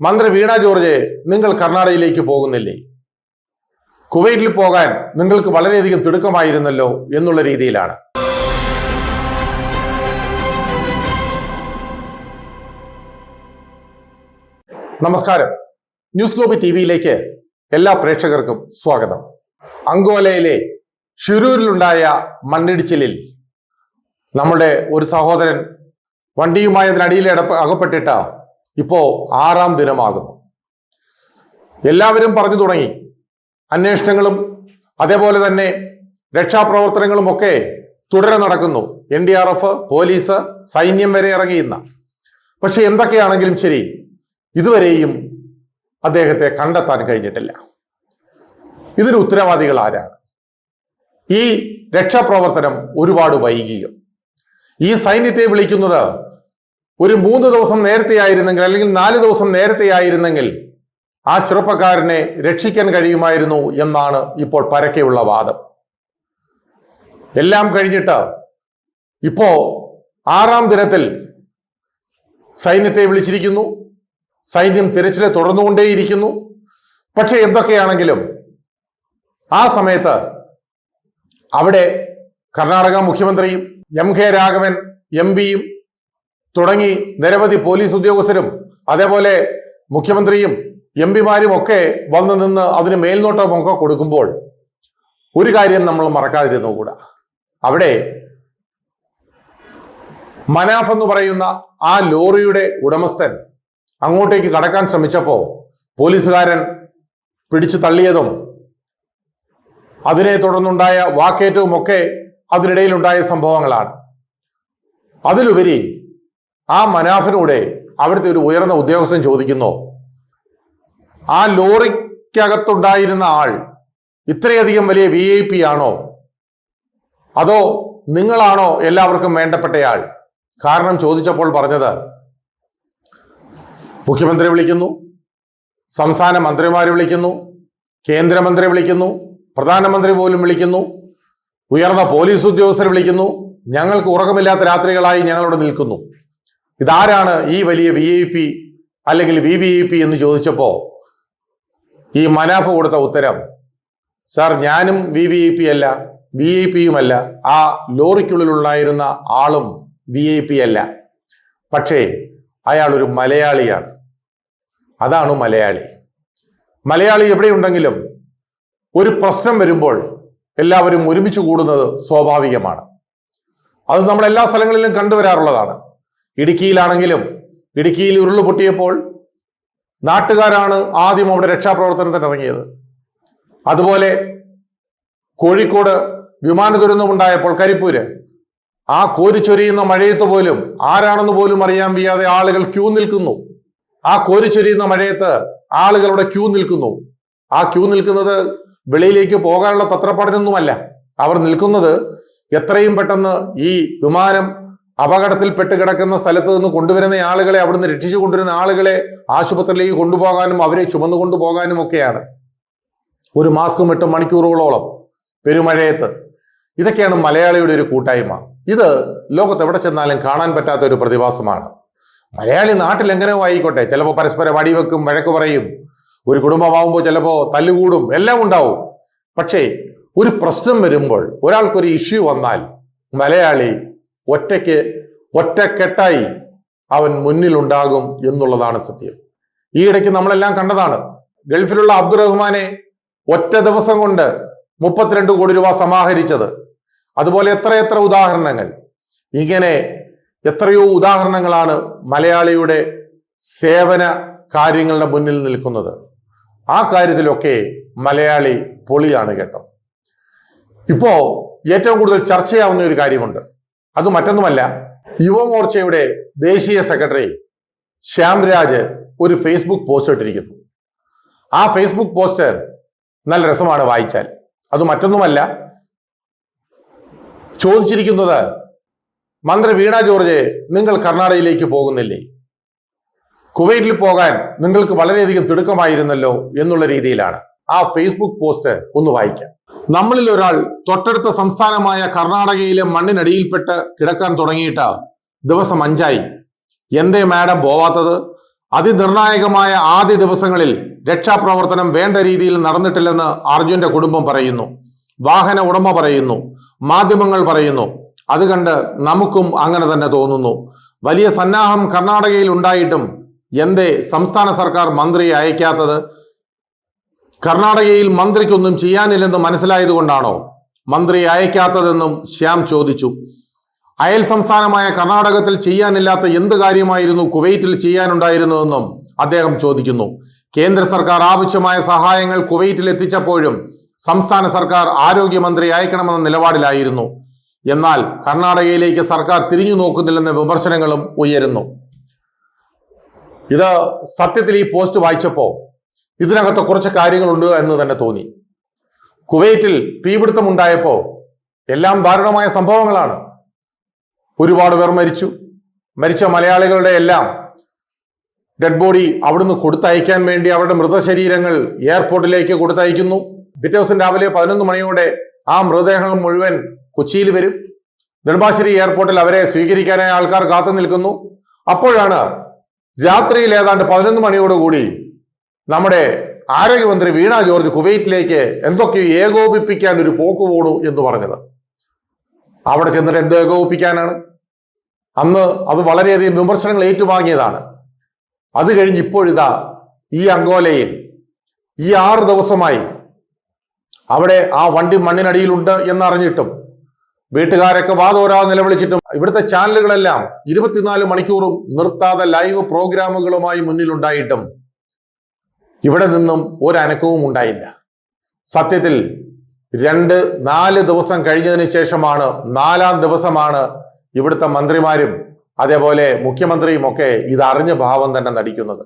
മന്ത്രി വീണ ജോർജ് നിങ്ങൾ കർണാടകയിലേക്ക് പോകുന്നില്ലേ? കുവൈറ്റിൽ പോകാൻ നിങ്ങൾക്ക് വളരെയധികം തിടുക്കമായിരുന്നല്ലോ എന്നുള്ള രീതിയിലാണ്. നമസ്കാരം. ന്യൂസ് ഗ്ലോബി ടി വിയിലേക്ക് എല്ലാ പ്രേക്ഷകർക്കും സ്വാഗതം. അങ്കോലയിലെ ഷിരൂരിലുണ്ടായ മണ്ണിടിച്ചിലിൽ നമ്മുടെ ഒരു സഹോദരൻ വണ്ടിയുമായി അതിനടിയിൽ അകപ്പെട്ടിട്ട ഇപ്പോ ആറാം ദിനമാകുന്നു. എല്ലാവരും പറഞ്ഞു തുടങ്ങി. അന്വേഷണങ്ങളും അതേപോലെ തന്നെ രക്ഷാപ്രവർത്തനങ്ങളും ഒക്കെ തുടരെ നടക്കുന്നു. N D R F police സൈന്യം വരെ ഇറങ്ങിയിരുന്ന. പക്ഷെ എന്തൊക്കെയാണെങ്കിലും ശരി ഇതുവരെയും അദ്ദേഹത്തെ കണ്ടെത്താൻ കഴിഞ്ഞിട്ടില്ല. ഇതിന് ഉത്തരവാദികൾ ആരാണ്? ഈ രക്ഷാപ്രവർത്തനം ഒരുപാട് വൈകിയും. ഈ സൈന്യത്തെ വിളിക്കുന്നത് ഒരു മൂന്ന് ദിവസം നേരത്തെ ആയിരുന്നെങ്കിൽ അല്ലെങ്കിൽ നാല് ദിവസം നേരത്തെ ആയിരുന്നെങ്കിൽ ആ ചെറുപ്പക്കാരനെ രക്ഷിക്കാൻ കഴിയുമായിരുന്നു എന്നാണ് ഇപ്പോൾ പരക്കെയുള്ള വാദം. എല്ലാം കഴിഞ്ഞിട്ട് ഇപ്പോ ആറാം ദിനത്തിൽ സൈന്യത്തെ വിളിച്ചിരിക്കുന്നു. സൈന്യം തിരച്ചിലെ തുടർന്നുകൊണ്ടേയിരിക്കുന്നു. പക്ഷെ എന്തൊക്കെയാണെങ്കിലും ആ സമയത്ത് അവിടെ കർണാടക മുഖ്യമന്ത്രിയും എം കെ രാഘവൻ എം പിയും തുടങ്ങി നിരവധി പോലീസ് ഉദ്യോഗസ്ഥരും അതേപോലെ മുഖ്യമന്ത്രിയും എം പിമാരും ഒക്കെ വന്നു നിന്ന് അതിന് മേൽനോട്ടമൊക്കെ കൊടുക്കുമ്പോൾ ഒരു കാര്യം നമ്മൾ മറക്കാതിരുന്നു കൂടാ. അവിടെ മനാഫ് എന്ന് പറയുന്ന ആ ലോറിയുടെ ഉടമസ്ഥൻ അങ്ങോട്ടേക്ക് കടക്കാൻ ശ്രമിച്ചപ്പോ പോലീസുകാരൻ പിടിച്ചു തള്ളിയതും അതിനെ തുടർന്നുണ്ടായ വാക്കേറ്റവും ഒക്കെ അതിനിടയിലുണ്ടായ സംഭവങ്ങളാണ്. അതിലുപരി ആ മനാഫിനൂടെ അവിടുത്തെ ഒരു ഉയർന്ന ഉദ്യോഗസ്ഥൻ ചോദിക്കുന്നു ആ ലോറിക്കകത്തുണ്ടായിരുന്ന ആൾ ഇത്രയധികം വലിയ വി ഐ പി ആണോ? അതോ നിങ്ങളാണോ എല്ലാവർക്കും വേണ്ടപ്പെട്ടയാൾ? കാരണം ചോദിച്ചപ്പോൾ പറഞ്ഞത് മുഖ്യമന്ത്രി വിളിക്കുന്നു സംസ്ഥാന മന്ത്രിമാരെ വിളിക്കുന്നു കേന്ദ്രമന്ത്രി വിളിക്കുന്നു പ്രധാനമന്ത്രി പോലും വിളിക്കുന്നു ഉയർന്ന പോലീസ് ഉദ്യോഗസ്ഥർ വിളിക്കുന്നു ഞങ്ങൾക്ക് ഉറക്കമില്ലാത്ത രാത്രികളായി ഞങ്ങളിവിടെ നിൽക്കുന്നു. ഇതാരാണ് ഈ വലിയ വി ഐ പി അല്ലെങ്കിൽ വി വി ഐ പി എന്ന് ചോദിച്ചപ്പോൾ ഈ മനാഫ് കൊടുത്ത ഉത്തരം സാർ ഞാനും വി വി ഐ പി അല്ല വി ഐ പിയുമല്ല ആ ലോറിക്കുള്ളിലുണ്ടായിരുന്ന ആളും വി ഐ പി അല്ല. പക്ഷേ അയാൾ ഒരു മലയാളിയാണ്. അതാണ് മലയാളി. മലയാളി എവിടെയുണ്ടെങ്കിലും ഒരു പ്രശ്നം വരുമ്പോൾ എല്ലാവരും ഒരുമിച്ച് കൂടുന്നത് സ്വാഭാവികമാണ്. അത് നമ്മൾ എല്ലാ സ്ഥലങ്ങളിലും കണ്ടുവരാറുള്ളതാണ്. ഇടുക്കിയിലാണെങ്കിലും ഇടുക്കിയിൽ ഉരുൾ പൊട്ടിയപ്പോൾ നാട്ടുകാരാണ് ആദ്യം അവിടെ രക്ഷാപ്രവർത്തനത്തിന് ഇറങ്ങിയത്. അതുപോലെ കോഴിക്കോട് വിമാന ദുരന്തമുണ്ടായപ്പോൾ കരിപ്പൂര്. ആ കോരിച്ചൊരിയുന്ന മഴയത്ത് പോലും ആരാണെന്ന് പോലും അറിയാൻ വയ്യാതെ ആളുകൾ ക്യൂ നിൽക്കുന്നു. ആ കോരിച്ചൊരിയുന്ന മഴയത്ത് ആളുകളുടെ ക്യൂ നിൽക്കുന്നു. ആ ക്യൂ നിൽക്കുന്നത് വെളിയിലേക്ക് പോകാനുള്ള തത്രപ്പാടിനൊന്നുമല്ല. അവർ നിൽക്കുന്നത് എത്രയും പെട്ടെന്ന് ഈ വിമാനം അപകടത്തിൽപ്പെട്ട് കിടക്കുന്ന സ്ഥലത്ത് നിന്ന് കൊണ്ടുവരുന്ന ആളുകളെ അവിടുന്ന് രക്ഷിച്ചു കൊണ്ടുവരുന്ന ആളുകളെ ആശുപത്രിയിലേക്ക് കൊണ്ടുപോകാനും അവരെ ചുമന്നു കൊണ്ടുപോകാനും ഒക്കെയാണ്. ഒരു മാസ്കും എട്ട് മണിക്കൂറുകളോളം പെരുമഴയത്ത്. ഇതൊക്കെയാണ് മലയാളിയുടെ ഒരു കൂട്ടായ്മ. ഇത് ലോകത്ത് എവിടെ ചെന്നാലും കാണാൻ പറ്റാത്ത ഒരു പ്രതിഭാസമാണ്. മലയാളി നാട്ടിൽ എങ്ങനെയോ ആയിക്കോട്ടെ ചിലപ്പോൾ പരസ്പരം അടിവെക്കും വഴക്ക് പറയും. ഒരു കുടുംബമാവുമ്പോൾ ചിലപ്പോൾ തല്ലുകൂടും എല്ലാം ഉണ്ടാവും. പക്ഷേ ഒരു പ്രശ്നം വരുമ്പോൾ ഒരാൾക്കൊരു ഇഷ്യൂ വന്നാൽ മലയാളി ഒറ്റയ്ക്ക് ഒറ്റക്കെട്ടായി അവൻ മുന്നിലുണ്ടാകും എന്നുള്ളതാണ് സത്യം. ഈ ഇടയ്ക്ക് നമ്മളെല്ലാം കണ്ടതാണ്. ഗൾഫിലുള്ള അബ്ദുറഹ്മാനെ ഒറ്റ ദിവസം കൊണ്ട് മുപ്പത്തിരണ്ട് കോടി രൂപ സമാഹരിച്ചത്. അതുപോലെ എത്രയെത്ര ഉദാഹരണങ്ങൾ. ഇങ്ങനെ എത്രയോ ഉദാഹരണങ്ങളാണ് മലയാളിയുടെ സേവന കാര്യങ്ങളുടെ മുന്നിൽ നിൽക്കുന്നത്. ആ കാര്യത്തിലൊക്കെ മലയാളി പൊളിയാണ് കേട്ടോ. ഇപ്പോ ഏറ്റവും കൂടുതൽ ചർച്ചയാവുന്ന ഒരു കാര്യമുണ്ട്. അത് മറ്റൊന്നുമല്ല യുവമോർച്ചയുടെ ദേശീയ സെക്രട്ടറി ശ്യാംരാജ് ഒരു ഫേസ്ബുക്ക് പോസ്റ്റ് ഇട്ടിരിക്കുന്നു. ആ ഫേസ്ബുക്ക് പോസ്റ്റ് നല്ല രസമാണ് വായിച്ചാൽ. അത് മറ്റൊന്നുമല്ല ചോദിച്ചിരിക്കുന്നത് മന്ത്രി വീണ ജോർജ് നിങ്ങൾ കർണാടകയിലേക്ക് പോകുന്നില്ലേ? കുവൈറ്റിൽ പോകാൻ നിങ്ങൾക്ക് വളരെയധികം തിടുക്കമായിരുന്നല്ലോ എന്നുള്ള രീതിയിലാണ് ആ ഫേസ്ബുക്ക് പോസ്റ്റ് ഒന്ന് വായിക്കാം. നമ്മളിൽ ഒരാൾ തൊട്ടടുത്ത സംസ്ഥാനമായ കർണാടകയിലെ മണ്ണിനടിയിൽപ്പെട്ട് കിടക്കാൻ തുടങ്ങിയിട്ട് ദിവസം അഞ്ചായി. എന്തേ മാഡം പോവാത്തത്? അതിനിർണായകമായ ആദ്യ ദിവസങ്ങളിൽ രക്ഷാപ്രവർത്തനം വേണ്ട രീതിയിൽ നടന്നിട്ടില്ലെന്ന് അർജുന്റെ കുടുംബം പറയുന്നു. വാഹന ഉടമ പറയുന്നു. മാധ്യമങ്ങൾ പറയുന്നു. അത് കണ്ട് നമുക്കും അങ്ങനെ തന്നെ തോന്നുന്നു. വലിയ സന്നാഹം കർണാടകയിൽ ഉണ്ടായിട്ടും എന്തേ സംസ്ഥാന സർക്കാർ മന്ത്രിയെ അയക്കാത്തത്? കർണാടകയിൽ മന്ത്രിക്കൊന്നും ചെയ്യാനില്ലെന്ന് മനസ്സിലായതുകൊണ്ടാണോ മന്ത്രി അയക്കാത്തതെന്നും ശ്യാം ചോദിച്ചു. അയൽ സംസ്ഥാനമായ കർണാടകത്തിൽ ചെയ്യാനില്ലാത്ത എന്ത് കാര്യമായിരുന്നു കുവൈറ്റിൽ ചെയ്യാനുണ്ടായിരുന്നതെന്നും അദ്ദേഹം ചോദിക്കുന്നു. കേന്ദ്ര സർക്കാർ ആവശ്യമായ സഹായങ്ങൾ കുവൈറ്റിൽ എത്തിച്ചപ്പോഴും സംസ്ഥാന സർക്കാർ ആരോഗ്യമന്ത്രി അയക്കണമെന്ന നിലപാടിലായിരുന്നു. എന്നാൽ കർണാടകയിലേക്ക് സർക്കാർ തിരിഞ്ഞു നോക്കുന്നില്ലെന്ന വിമർശനങ്ങളും ഉയരുന്നു. ഇത് സത്യത്തിൽ ഈ പോസ്റ്റ് വായിച്ചപ്പോൾ ഇതിനകത്ത് കുറച്ച് കാര്യങ്ങളുണ്ട് എന്ന് തന്നെ തോന്നി. കുവൈറ്റിൽ തീപിടുത്തമുണ്ടായപ്പോൾ എല്ലാം ദാരുണമായ സംഭവങ്ങളാണ്. ഒരുപാട് പേർ മരിച്ചു. മരിച്ച മലയാളികളുടെ എല്ലാം ഡെഡ് ബോഡി അവിടുന്ന് കൊടുത്തയക്കാൻ വേണ്ടി അവരുടെ മൃതശരീരങ്ങൾ എയർപോർട്ടിലേക്ക് കൊടുത്തയക്കുന്നു. പിറ്റേ ദിവസം രാവിലെ പതിനൊന്ന് മണിയോടെ ആ മൃതദേഹങ്ങൾ മുഴുവൻ കൊച്ചിയിൽ വരും. നെടുമ്പാശ്ശേരി എയർപോർട്ടിൽ അവരെ സ്വീകരിക്കാനായി ആൾക്കാർ കാത്തു നിൽക്കുന്നു അപ്പോഴാണ് രാത്രിയിൽ ഏതാണ്ട് പതിനൊന്ന് മണിയോടുകൂടി നമ്മുടെ ആരോഗ്യമന്ത്രി വീണ ജോർജ് കുവൈറ്റിലേക്ക് എന്തൊക്കെയോ ഏകോപിപ്പിക്കാൻ ഒരു പോക്ക് പോണു എന്ന് പറഞ്ഞത്. അവിടെ ചെന്നിട്ട് എന്ത് ഏകോപിപ്പിക്കാനാണ്? അന്ന് അത് വളരെയധികം വിമർശനങ്ങൾ ഏറ്റുവാങ്ങിയതാണ്. അത് കഴിഞ്ഞ് ഇപ്പോഴിതാ ഈ അങ്കോലയിൽ ഈ ആറ് ദിവസമായി അവിടെ ആ വണ്ടി മണ്ണിനടിയിലുണ്ട് എന്നറിഞ്ഞിട്ടും വീട്ടുകാരൊക്കെ വാതോരാ നിലവിളിച്ചിട്ടും ഇവിടുത്തെ ചാനലുകളെല്ലാം ഇരുപത്തിനാല് മണിക്കൂറും നിർത്താതെ ലൈവ് പ്രോഗ്രാമുകളുമായി മുന്നിലുണ്ടായിട്ടും ഇവിടെ നിന്നും ഒരനക്കവും ഉണ്ടായില്ല. സത്യത്തിൽ രണ്ട് നാല് ദിവസം കഴിഞ്ഞതിന് ശേഷമാണ് നാലാം ദിവസമാണ് ഇവിടുത്തെ മന്ത്രിമാരും അതേപോലെ മുഖ്യമന്ത്രിയും ഒക്കെ ഇതറിഞ്ഞ ഭാവം തന്നെ നടിക്കുന്നത്.